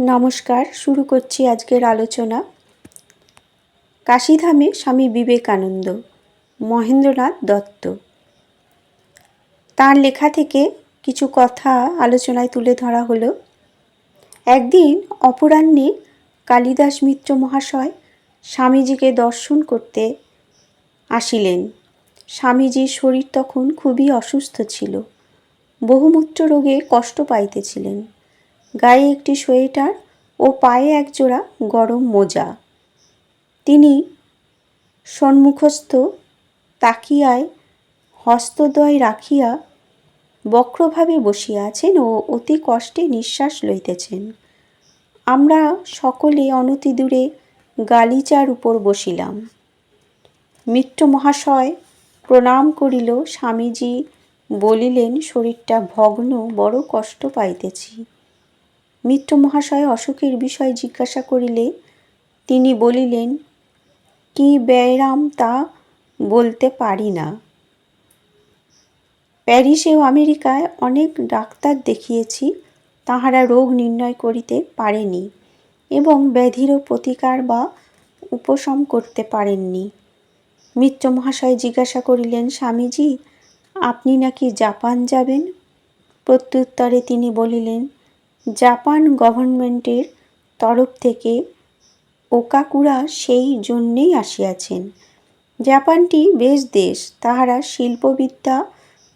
নমস্কার, শুরু করছি আজকের আলোচনা। কাশীধামে স্বামী বিবেকানন্দ, মহেন্দ্রনাথ দত্ত। তার লেখা থেকে কিছু কথা আলোচনায় তুলে ধরা হলো। একদিন অপরাহ্নে কালিদাস মিত্র মহাশয় স্বামীজিকে দর্শন করতে আসিলেন। স্বামীজির শরীর তখন খুবই অসুস্থ ছিল। বহুমূত্র রোগে কষ্ট পাইতেছিলেন। গায়ে একটি সোয়েটার ও পায়ে একজোড়া গরম মোজা। তিনি সন্মুখস্থ তাকিয়ায় হস্তদ্বয় রাখিয়া বক্রভাবে বসিয়া আছেন ও অতি কষ্টে নিঃশ্বাস লইতেছেন। আমরা সকলে অনতি দূরে গালিচার উপর বসিলাম। মিত্র মহাশয় প্রণাম করিল, স্বামীজি বলিলেন, শরীরটা ভগ্ন, বড় কষ্ট পাইতেছি। মিত্র মহাশয় অসুখের বিষয় জিজ্ঞাসা করিলে তিনি বলিলেন, কি ব্যায়াম তা বলতে পারি না। প্যারিসে ও আমেরিকায় অনেক ডাক্তার দেখিয়েছি, তাহারা রোগ নির্ণয় করিতে পারেনি এবং ব্যাধিরও প্রতিকার বা উপশম করতে পারেননি মিত্র মহাশয় জিজ্ঞাসা করিলেন, স্বামীজি, আপনি নাকি জাপান যাবেন প্রত্যুত্তরে তিনি বলিলেন জাপান গভর্নমেন্টের তরফ থেকে ওকাকুরা সেই জন্যেই আসিয়াছেন। জাপানটি বেশ দেশ, তাহারা শিল্পবিদ্যা,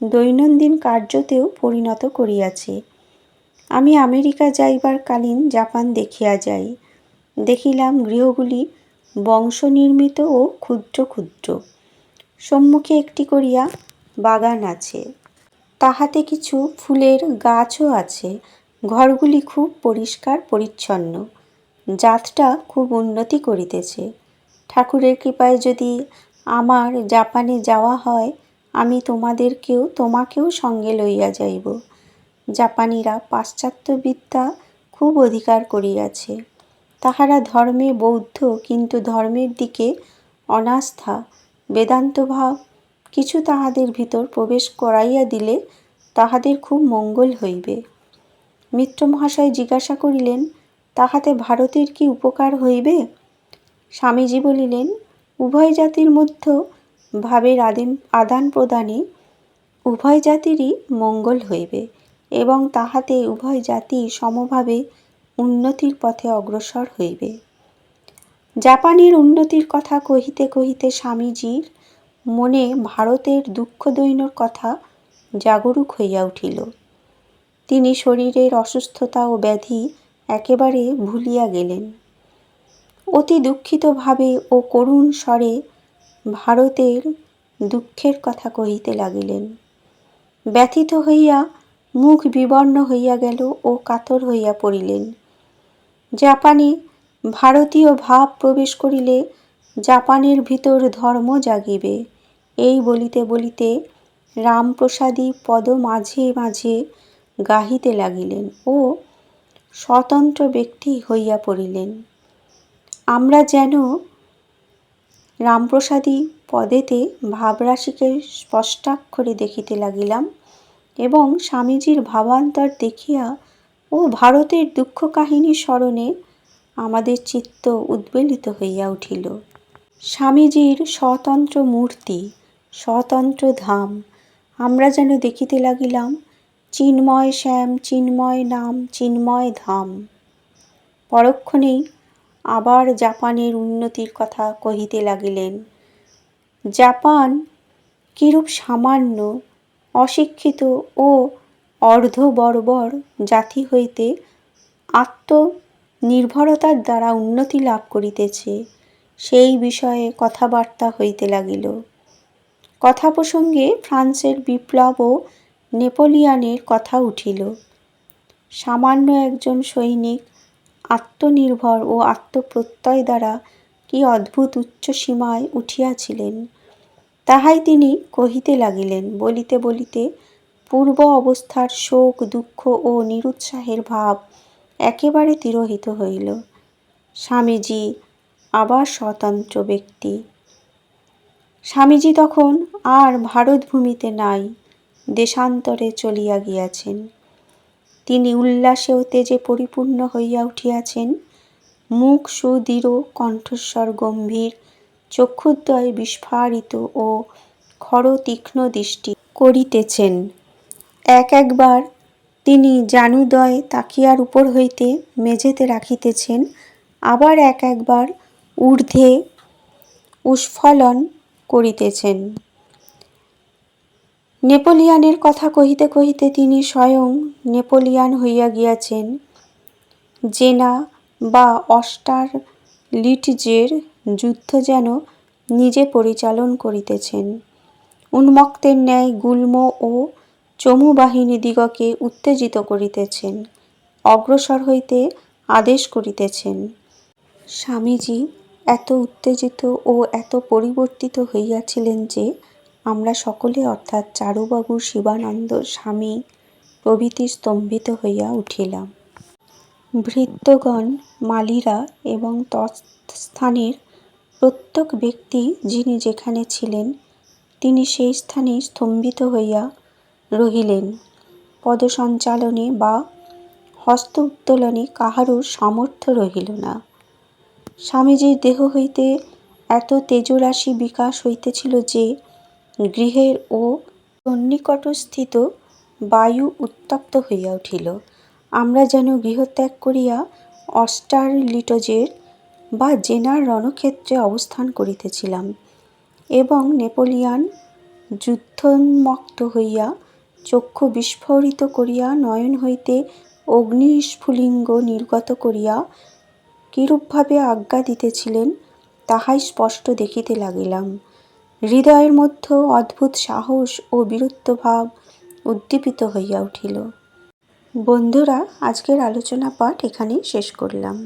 দৈনন্দিন কার্যতেও পরিণত করিয়াছে। আমি আমেরিকা যাইবার কালীন জাপান দেখিয়া যাই, দেখিলাম গৃহগুলি বংশনির্মিত ও ক্ষুদ্র ক্ষুদ্র। সম্মুখে একটি করিয়া বাগান আছে, তাহাতে কিছু ফুলের গাছও আছে। ঘরগুলি খুব পরিষ্কার, পরিচ্ছন্ন। জাতটা খুব উন্নতি করিতেছে। ঠাকুরের কৃপায় যদি আমার জাপানে যাওয়া হয়, আমি তোমাদেরকেও, তোমাকেও সঙ্গে লইয়া যাইব। জাপানিরা পাশ্চাত্য বিদ্যা খুব অধিকার করিয়াছে। তাহারা ধর্মে বৌদ্ধ, কিন্তু ধর্মের দিকে অনাস্থা বেদান্ত ভাব কিছু তাহাদের ভিতর প্রবেশ করাইয়া দিলে তাহাদের খুব মঙ্গল হইবে। মিত্র মহাশয় জিজ্ঞাসা করিলেন, তাহাতে ভারতের কি উপকার হইবে? স্বামীজি বলিলেন, উভয় জাতির মধ্যে ভাবের আদিন আদান প্রদানে উভয় জাতিরই মঙ্গল হইবে এবং তাহাতে উভয় জাতি সমভাবে উন্নতির পথে অগ্রসর হইবে। জাপানের উন্নতির কথা কহিতে কহিতে স্বামীজির মনে ভারতের দুঃখ দৈন্যর কথা জাগরুক হইয়া উঠিল। তিনি শরীরের অসুস্থতা ও ব্যাধি একেবারে ভুলিয়া গেলেন। অতি দুঃখিতভাবে ও করুণ স্বরে ভারতের দুঃখের কথা কহিতে লাগিলেন। ব্যথিত হইয়া মুখ বিবর্ণ হইয়া গেল ও কাতর হইয়া পড়িলেন। জাপানে ভারতীয় ভাব প্রবেশ করিলে জাপানের ভিতর ধর্ম জাগিবে, এই বলিতে বলিতে রামপ্রসাদী পদ মাঝে মাঝে গাহিতে লাগিলেন ও স্বতন্ত্র ব্যক্তি হইয়া পড়িলেন। আমরা যেন রামপ্রসাদী পদেতে ভাবরাশিকে স্পষ্টাক্ষরে দেখিতে লাগিলাম এবং স্বামীজির ভাবান্তর দেখিয়া ও ভারতের দুঃখ কাহিনী স্মরণে আমাদের চিত্ত উদ্বেলিত হইয়া উঠিল। স্বামীজির স্বতন্ত্র মূর্তি, স্বতন্ত্র ধাম, আমরা যেন দেখিতে লাগিলাম চিন্ময় শ্যাম, চিন্ময় নাম, চিন্ময় ধাম। পরক্ষণেই আবার জাপানের উন্নতির কথা কহিতে লাগিলেন। জাপান কিরূপ সামান্য, অশিক্ষিত ও অর্ধবর্বর জাতি হইতে আত্মনির্ভরতার দ্বারা উন্নতি লাভ করিতেছে, সেই বিষয়ে কথাবার্তা হইতে লাগিল। কথা প্রসঙ্গে ফ্রান্সের বিপ্লব ও নেপোলিয়ানের কথা উঠিল। সামান্য একজন সৈনিক আত্মনির্ভর ও আত্মপ্রত্যয় দ্বারা কি অদ্ভুত উচ্চ সীমায় উঠিয়াছিলেন, তাহাই তিনি কহিতে লাগিলেন, বলিতে বলিতে পূর্ব অবস্থার শোক, দুঃখ ও নিরুৎসাহের ভাব একেবারে তিরোহিত হইল। স্বামীজি আবার স্বতন্ত্র ব্যক্তি। স্বামীজি তখন আর ভারতভূমিতে নাই। দেশান্তরে চলিয়া গিয়াছেন। তিনি উল্লাসে তেজে পরিপূর্ণ হইয়া উঠিয়াছেন। মুখ সুদৃঢ়, কণ্ঠস্বর গম্ভীর, চক্ষুদ্বয় বিস্ফারিত ও খর তীক্ষ্ণ দৃষ্টি করিতেছেন। এক একবার তিনি জানুদয় তাকিয়ার উপর হইতে মেঝেতে রাখিতেছেন। আবার এক একবার ঊর্ধ্বে উস্ফলন করিতেছেন। নেপোলিয়ানের কথা কহিতে কহিতে তিনি স্বয়ং নেপোলিয়ান হইয়া গিয়াছেন। জেনা বা অস্টার লিটজের যুদ্ধ যেন নিজে পরিচালন করিতেছেন। উন্মক্তের ন্যায় গুল্ম ও চমু বাহিনী দিগকে উত্তেজিত করিতেছেন, অগ্রসর হইতে আদেশ করিতেছেন। স্বামীজি এত উত্তেজিত ও এত পরিবর্তিত হইয়াছিলেন যে আমরা সকলে অর্থাৎ চারুবাবু শিবানন্দ স্বামী প্রভৃতি স্তম্ভিত হইয়া উঠিলাম। ভৃত্যগণ, মালিরা এবং তৎস্থানের প্রত্যেক ব্যক্তি যিনি যেখানে ছিলেন, তিনি সেই স্থানে স্তম্ভিত হইয়া রহিলেন। পদসঞ্চালনে বা হস্ত উত্তোলনে কাহারও সামর্থ্য রহিল না। স্বামীজির দেহ হইতে এত তেজরাশি বিকাশ হইতেছিল যে গৃহের ও সন্নিকটস্থিত বায়ু উত্তপ্ত হইয়া উঠিল। আমরা যেন গৃহত্যাগ করিয়া অস্টারলিটজের বা জেনার রণক্ষেত্রে অবস্থান করিতেছিলাম এবং নেপোলিয়ান যুদ্ধোন্মত্ত হইয়া চক্ষু বিস্ফোরিত করিয়া নয়ন হইতে অগ্নিস্ফুলিঙ্গ নির্গত করিয়া কিরূপভাবে আজ্ঞা দিতেছিলেন, তাহাই স্পষ্ট দেখিতে লাগিলাম। হৃদয়ের মধ্যে অদ্ভুত সাহস ও বীরত্বভাব উদ্দীপিত হইয়া উঠিল। বন্ধুরা, আজকের আলোচনা পাঠ এখানেই শেষ করলাম।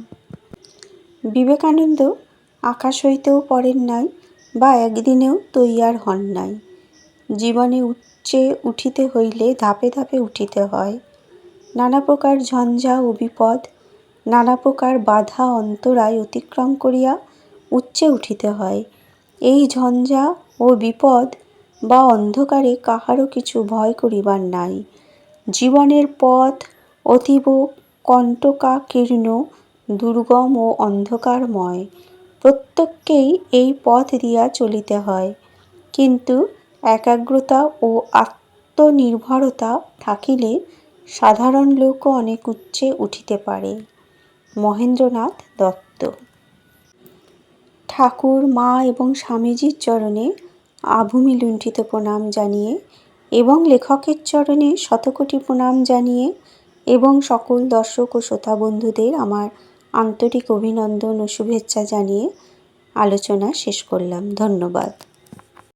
বিবেকানন্দ আকাশ হইতেও পড়েন নাই বা একদিনেও তৈয়ার হন নাই। জীবনে উচ্চে উঠিতে হইলে ধাপে ধাপে উঠিতে হয়। নানা প্রকার ঝঞ্ঝা ও বিপদ, নানা প্রকার বাধা অন্তরায় অতিক্রম করিয়া উচ্চে উঠিতে হয়। এই ঝঞ্ঝা ও বিপদ বা অন্ধকারে কাহারও কিছু ভয় করিবার নাই। জীবনের পথ অতীব কণ্টকাকীর্ণ, দুর্গম ও অন্ধকারময়। প্রত্যেককেই এই পথ দিয়া চলিতে হয়। কিন্তু একাগ্রতা ও আত্মনির্ভরতা থাকিলে সাধারণ লোকও অনেক উচ্চে উঠিতে পারে। মহেন্দ্রনাথ দত্ত ঠাকুর, মা এবং স্বামীজির চরণে আভূমি লুণ্ঠিত প্রণাম জানিয়ে এবং লেখকের চরণে শতকোটি প্রণাম জানিয়ে এবং সকল দর্শক ও শ্রোতা বন্ধুদের আমার আন্তরিক অভিনন্দন ও শুভেচ্ছা জানিয়ে আলোচনা শেষ করলাম। ধন্যবাদ।